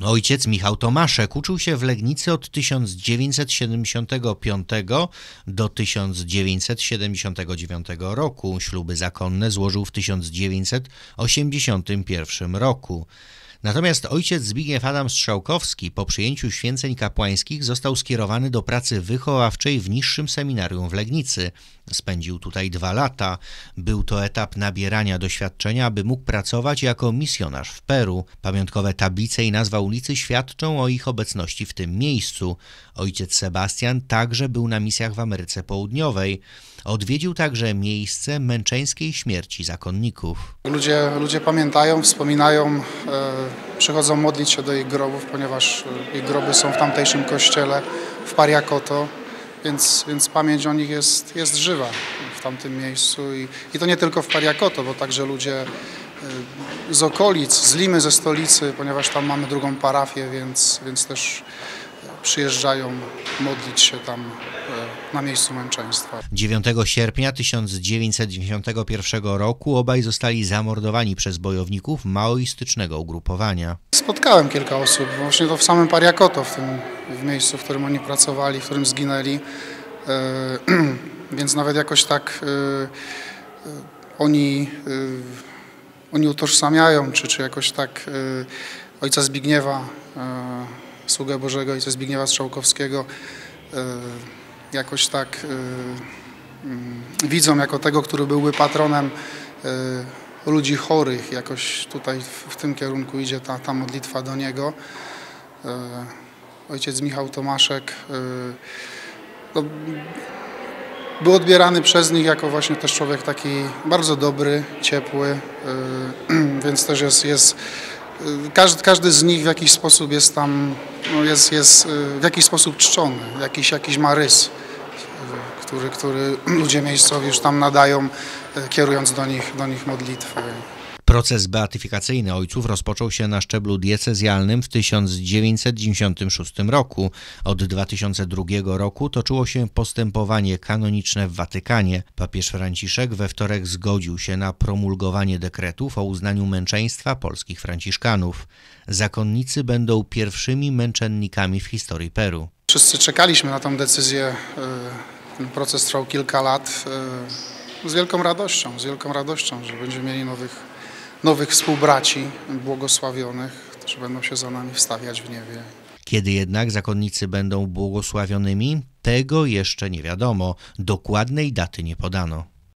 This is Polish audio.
Ojciec Michał Tomaszek uczył się w Legnicy od 1975 do 1979 roku. Śluby zakonne złożył w 1981 roku. Natomiast ojciec Zbigniew Adam Strzałkowski po przyjęciu święceń kapłańskich został skierowany do pracy wychowawczej w niższym seminarium w Legnicy. Spędził tutaj dwa lata. Był to etap nabierania doświadczenia, aby mógł pracować jako misjonarz w Peru. Pamiątkowe tablice i nazwa ulicy świadczą o ich obecności w tym miejscu. Ojciec Sebastian także był na misjach w Ameryce Południowej. Odwiedził także miejsce męczeńskiej śmierci zakonników. Ludzie, ludzie pamiętają, wspominają, e, przychodzą modlić się do ich grobów, ponieważ e, ich groby są w tamtejszym kościele w Pariakoto, więc, więc pamięć o nich jest, jest żywa w tamtym miejscu. I, I to nie tylko w Pariakoto, bo także ludzie e, z okolic, z Limy, ze stolicy, ponieważ tam mamy drugą parafię, więc, więc też przyjeżdżają modlić się tam e, na miejscu męczeństwa. 9 sierpnia 1991 roku obaj zostali zamordowani przez bojowników maoistycznego ugrupowania. Spotkałem kilka osób, właśnie to w samym Pariakoto, w tym w miejscu, w którym oni pracowali, w którym zginęli. E, więc nawet jakoś tak e, oni, oni utożsamiają, czy, czy jakoś tak ojca Zbigniewa sługę Bożego Ojca Zbigniewa Strzałkowskiego e, jakoś tak e, mm, widzą jako tego, który byłby patronem e, ludzi chorych. Jakoś tutaj w tym kierunku idzie ta, ta modlitwa do Niego. Ojciec Michał Tomaszek no, był odbierany przez nich jako właśnie też człowiek taki bardzo dobry, ciepły, więc też jest, jest każdy, każdy z nich w jakiś sposób jest tam, no jest, jest y, w jakiś sposób czczony, jakiś, jakiś ma rys, y, który, który ludzie miejscowi już tam nadają, y, kierując do nich, do nich modlitwy. Proces beatyfikacyjny ojców rozpoczął się na szczeblu diecezjalnym w 1996 roku. Od 2002 roku toczyło się postępowanie kanoniczne w Watykanie. Papież Franciszek we wtorek zgodził się na promulgowanie dekretów o uznaniu męczeństwa polskich franciszkanów. Zakonnicy będą pierwszymi męczennikami w historii Peru. Wszyscy czekaliśmy na tę decyzję. E, ten proces trwał kilka lat. E, z wielką radością, z wielką radością, że będziemy mieli nowych nowych współbraci błogosławionych, którzy będą się za nami wstawiać w niebie. Kiedy jednak zakonnicy będą błogosławionymi, tego jeszcze nie wiadomo. Dokładnej daty nie podano.